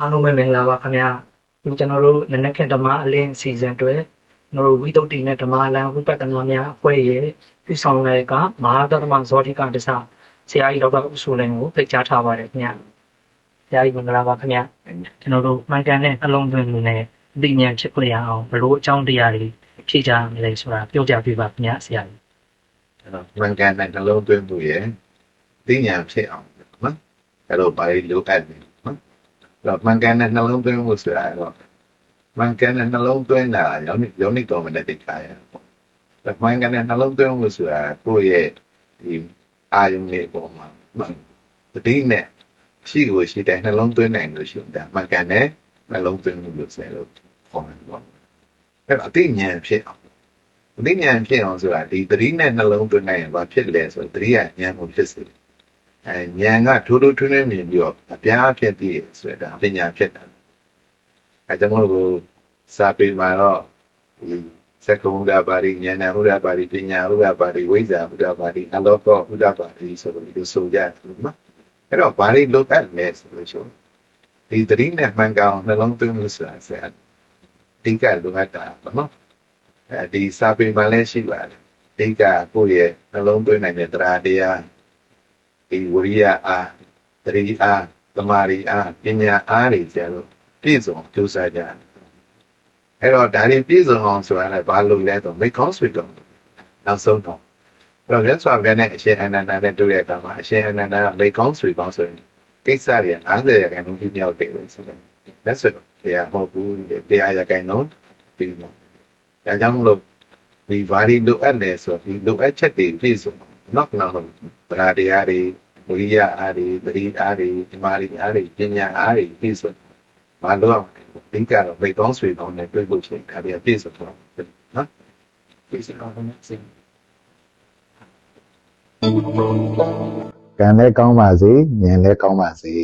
အားလုံးပဲမင်္ဂလာပါခင်ဗျာဒီကျွန်တော်တို့နနက်ခင်းဓမ္မအလင်းစီဇန်တွေကျွန်တော်တို့ဝိသုဒ္ဓိနဲ့ဓမ္မလန်ဝိပဿနာများအဖွဲ့ရဲ့ပြုဆောင်တဲ့ကမဟာသတ္တမဇောတိကတစ္ဆဆရာကြီးတော်တော်ဥဆိုလင်းကိုဖိတ်ကြားထားပါတယ်ခင်ဗျာဆရာကြီးမင်္ဂလာပါခင်ဗျာကျွန်တော်တို့မှန်ကန်တဲ့နှလုံးသွင်းမှုနဲ့အသိဉာဏ်ဖြစ်ခွင့်ရအောင်ဘလို့အကြောင်းတရားတွေဖြည့်ကြမလဲဆိုတာပြောပြပေးပါခင်ဗျာဆရာကြီးမှန်ကန်တဲ့နှလုံးသွင်းမှုရဲ့သိဉာဏ်ဖြစ်အောင်နော်အဲ့လိုပါလိုအပ်တယ်နော်အဲ့ တော့မှန်ကန်တဲ့နှလုံးသွင်းမှုဆိုတာတော့မှန်ကန်တဲ့နှလုံးသွင်းတာယောနိယောနိတော်မနဲ့တိတ်ခါရပေါ့ဒါမှန်ကန်တဲ့နှလုံးသွင်းမှုဆိုတာကိုယ့်ရဲ့ဒီအာယုန်လေးပေါ်မှာတတိနဲ့ရှိကိုရှိတဲ့နှလုံးသွင်းနိုင်လို့ရှိရင်ဒါမှန်ကန်တဲ့နှလုံးသွင်းမှုလို့ဆိုလို့ခေါ်တယ်ပေါ့အဲ့တော့အသိဉာဏ်ဖြစ်အောင်အသိဉာဏ်ဖြစ်အောင်ဆိုတာဒီသတိနဲ့နှလုံးသွင်းနိုင်ရင်ဘာဖြစ်လဲဆိုတော့သတိကဉာဏ်ကိုဖြစ်စေတယ်။ အဲဉာဏ်ကထိုးထိုးထွင်းထွင်းမြင်ပြီးတော့အပြားဖြစ်ပြီးဆိုတော့ပညာဖြစ်တာ။အဲကြောင့်မို့လို့စာပေမှာတော့ဒီစက္ကုံဒပါရိဉာဏ်ဥဒပါရိပညာဥဒပါရိဝိဇ္ဇာဥဒပါရိအလောကောဥဒပါရိဆိုလို့ဒီလိုဆိုကြတယ်နော်။အဲ့တော့ဘာတွေလိုအပ်လဲဆိုလို့ရှိရင်ဒီသတိနဲ့မှန်ကန်အောင်နှလုံးသွင်းလို့ဆိုတာဆက်အဓိကလိုအပ်တာပေါ့နော်။အဲဒီစာပေမှာလည်းရှိပါတယ်အဓိကကိုယ့်ရဲ့နှလုံးသွင်းနိုင်တဲ့တရားတရား ဒီဝိရိယအားတတိအားသမာဓိအားပညာအားတွေကျတော့ပြည့်စုံကြိုးစားကြတယ်အဲ့တော့ဒါတွေပြည့်စုံအောင်ဆိုတာလည်းဘာလို့လဲဆိုမိကောင်းဆွေတော့နောက်ဆုံးတော့အဲ့တော့လက်စွာဘယ်နဲ့အရှင်အနန္ဒာနဲ့တွေ့တဲ့အခါမှာအရှင်အနန္ဒာကမိကောင်းဆွေကောင်းဆိုရင်ကိစ္စတွေ90ရာခိုင်နှုန်းပြမြောက်တယ်လို့ဆိုတယ်လက်စွပ်တရားမဟုတ်ဘူးတရားရာခိုင်နှုန်းပြီးတော့ဒါကြောင့်မလို့ဒီဘာဒီလိုအပ်လဲဆိုတော့ဒီလိုအပ်ချက်တွေပြည့်စုံ တော့နောက်တော့ဗရာတရားတွေဝိရိယအားတွေပရိအားတွေဒီမာရီအားတွေပညာအားတွေပြည့်စုံဘာလို့အောင်ဒီကတော့ဘယ်ကောင်းဆွေကောင်းနဲ့တွေ့ဖို့ချင်းခါပြပြည့်စုံတော့နော်ပြည့်စုံတော့မစင်ကံလည်းကောင်းပါစေဉာဏ်လည်းကောင်းပါစေ